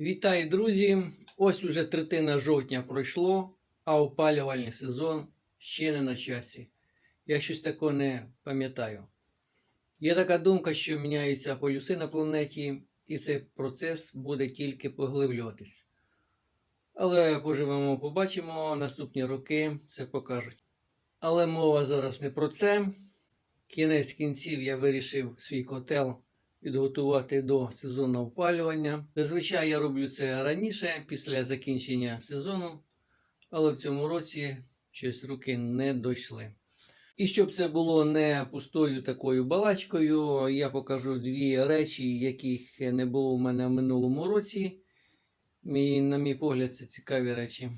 Вітаю, друзі! Ось уже третина жовтня пройшло, а опалювальний сезон ще не на часі. Я щось такого не пам'ятаю. Є така думка, що міняються полюси на планеті, і цей процес буде тільки поглиблюватись. Але поживемо, побачимо, наступні роки це покажуть. Але мова зараз не про це. Кінець кінців я вирішив свій котел підготувати до сезонного опалювання. Зазвичай я роблю це раніше, після закінчення сезону, але в цьому році щось руки не дійшли. І щоб це було не пустою такою балачкою, я покажу дві речі, яких не було в мене в минулому році. І, на мій погляд, це цікаві речі.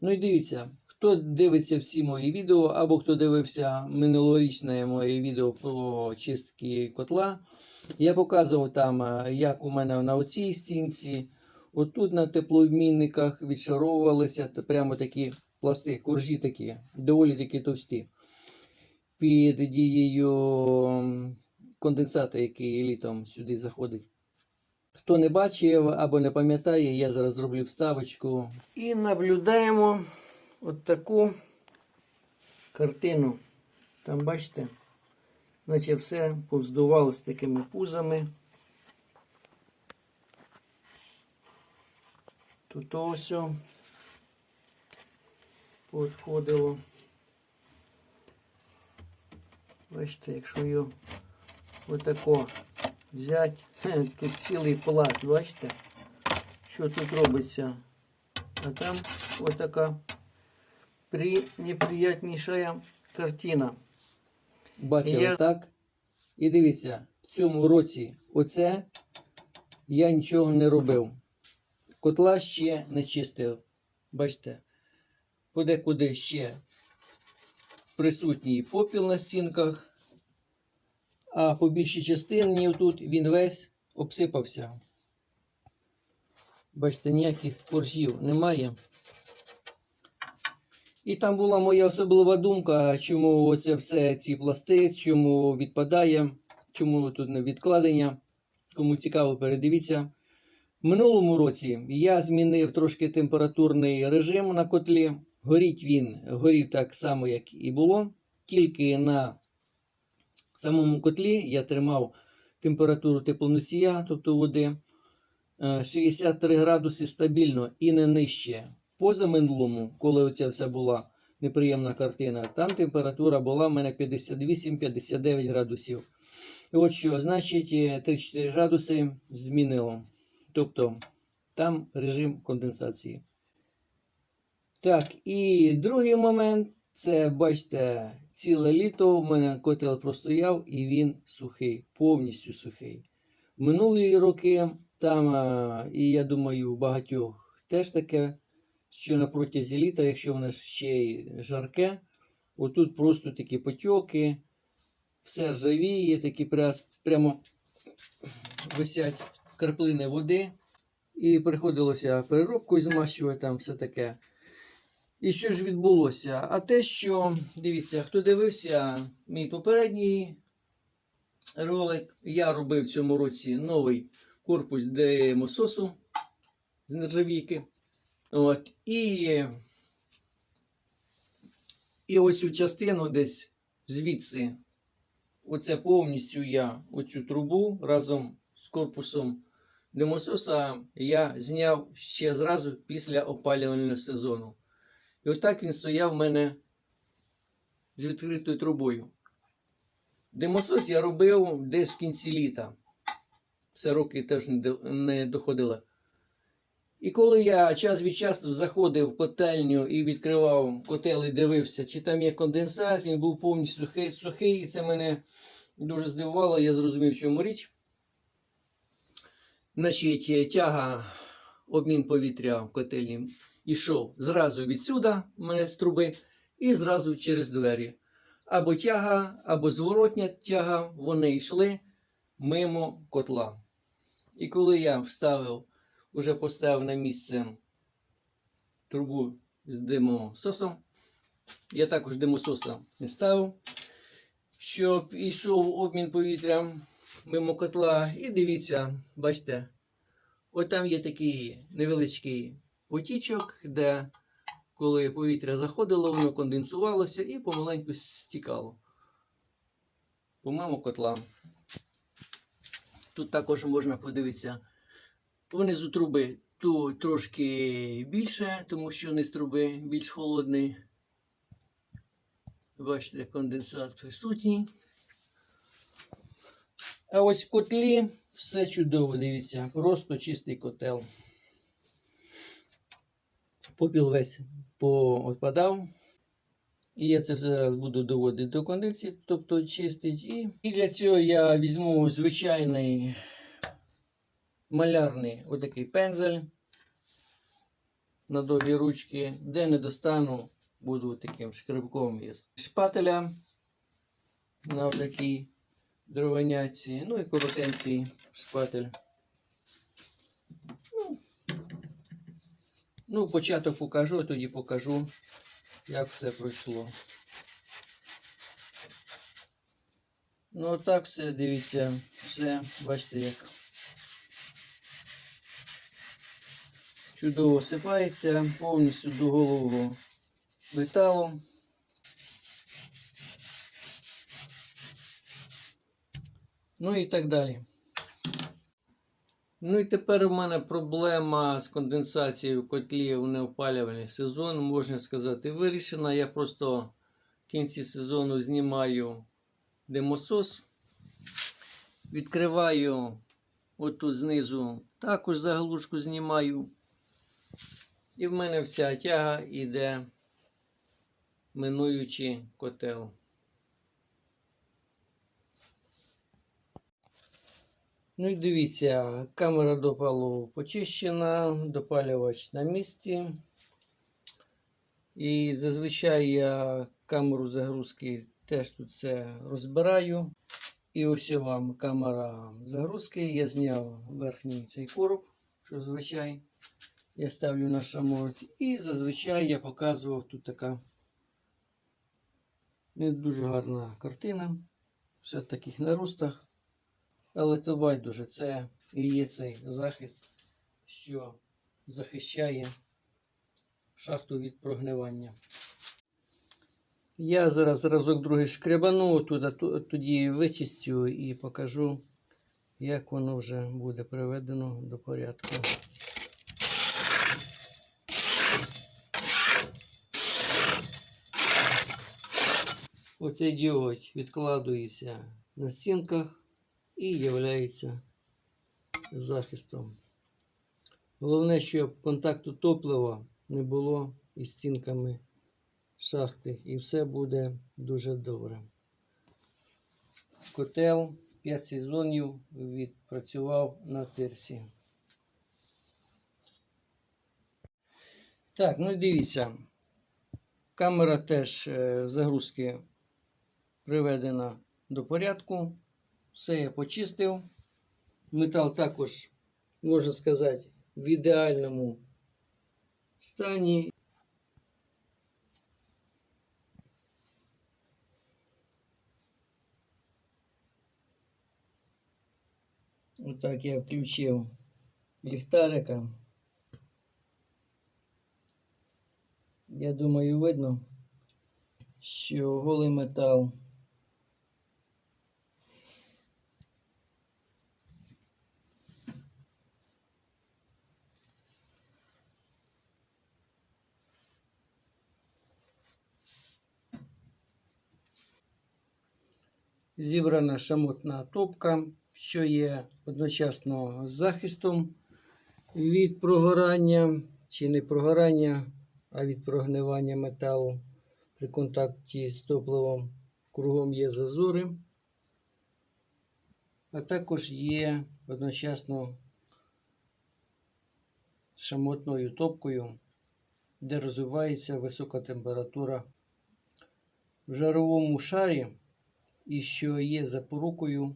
Ну і дивіться, хто дивиться всі мої відео, або хто дивився минулорічне моє відео про чистки котла, я показував там, е, як у мене на оцій стінці, отут на теплообмінниках відшаровувалися прямо такі пласти, коржі такі, доволі такі товсті. Під дією конденсата, який літом сюди заходить. Хто не бачив або не пам'ятає, я зараз зроблю вставочку. І наблюдаємо от таку картину. Там бачите, наче все повздувало з такими пузами. Тут ось о поотходило. Бачите, якщо його отако взяти, тут цілий пласт, бачите, що тут робиться. А там отака при... неприятніша картина. Бачили, Я- так? І дивіться, в цьому році оце я нічого не робив. Котла ще не чистив. Бачите, подекуди ще присутній попіл на стінках, а по більшій частині тут він весь обсипався. Бачите, ніяких коржів немає. І там була моя особлива думка, чому оце все ці пласти, чому відпадає, чому тут не відкладення. Кому цікаво, передивіться. Минулому році я змінив трошки температурний режим на котлі. Горіть він горів так само, як і було. Тільки на самому котлі я тримав температуру теплоносія, тобто води, е, 63 градуси стабільно і не нижче. Позаминулому, коли оця вся була неприємна картина, там температура була в мене 58-59 градусів. І от що, значить, е, 3-4 градуси змінило. Тобто там режим конденсації. Так, і другий момент це, бачите, ціле літо в мене котел простояв і він сухий, повністю сухий. Минулі роки там, е, і я думаю, у багатьох теж таке, що на протязі літа, якщо воно ще й жарке, отут просто такі потьоки, все ржавіє, такі прямо висять краплини води. І приходилося переробкою змащувати там все таке. І що ж відбулося? А те, що, дивіться, хто дивився мій попередній ролик, я робив в цьому році новий корпус демососу з нержавійки. От, і, і ось цю частину десь звідси, оце повністю я оцю трубу разом з корпусом демососа я зняв ще зразу після опалювального сезону. І отак він стояв в мене з відкритою трубою. Димосос я робив десь в кінці літа. Все роки теж не доходило. І коли я час від часу заходив в котельню і відкривав котел і дивився, чи там є конденсат, він був повністю сухий, сухий і це мене дуже здивувало, я зрозумів, в чому річ. Значить, тяга, обмін повітря в котельні йшов зразу відсюди, в мене з труби, і зразу через двері. Або тяга, або зворотня тяга, вони йшли мимо котла. І коли я вставив, уже поставив на місце трубу з димососом. Я також димососа не ставив, щоб йшов обмін повітря мимо котла. І дивіться, бачите, от там є такий невеличкий потічок, де коли повітря заходило, воно конденсувалося і помаленьку стікало. По-моєму, котла. Тут також можна подивитися понизу труби. Тут трошки більше, тому що низ труби більш холодний. Бачите, конденсат присутній. А ось в котлі все чудово, дивіться, просто чистий котел. Попіл весь поотпадав. І я це все зараз буду доводити до кондиції, тобто чистить. І, і для цього я візьму звичайний малярний отакий пензель на довгі ручки, де не достану, буду таким шкребком із шпателя на отакій дровоняці. Ну і коротенький шпатель. Ну, ну, початок покажу, а тоді покажу, як все пройшло. Ну, так все, дивіться, все, бачите, як чудово осипається повністю до голового металу. Ну і так далі. Ну і тепер у мене проблема з конденсацією в котлі в неопалювальний сезон, можна сказати, вирішена. Я просто в кінці сезону знімаю димосос, відкриваю отут знизу, також заглушку знімаю. І в мене вся тяга йде, минуючи котел. Ну і дивіться, камера допалу почищена, допалювач на місці. І зазвичай я камеру загрузки теж тут все розбираю. І ось вам камера загрузки. Я зняв верхній цей короб, що зазвичай я ставлю на шамот. І зазвичай я показував тут така не дуже гарна картина. Все в таких наростах. Але то байдуже, це і є цей захист, що захищає шахту від прогнивання. Я зараз разок другий шкребану, туди, тоді вичистю і покажу, як воно вже буде приведено до порядку. Оцей діод відкладується на стінках і являється захистом. Головне, щоб контакту топлива не було із стінками шахти, і все буде дуже добре. Котел 5 сезонів відпрацював на тирсі. Так, ну дивіться. Камера теж е, загрузки приведена до порядку. Все я почистив. Метал також, можна сказати, в ідеальному стані. Отак я включив ліхтарика. Я думаю, видно, що голий метал зібрана шамотна топка, що є одночасно захистом від прогорання чи не прогорання, а від прогнивання металу при контакті з топливом. Кругом є зазори, а також є одночасно шамотною топкою, де розвивається висока температура в жаровому шарі і що є запорукою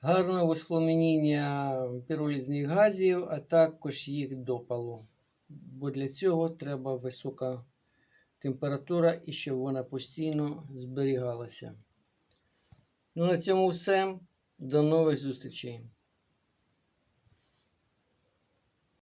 гарного воспламеніння піролізних газів, а також їх допалу. бо для цього треба висока температура і щоб вона постійно зберігалася. Ну, на цьому все. До нових зустрічей.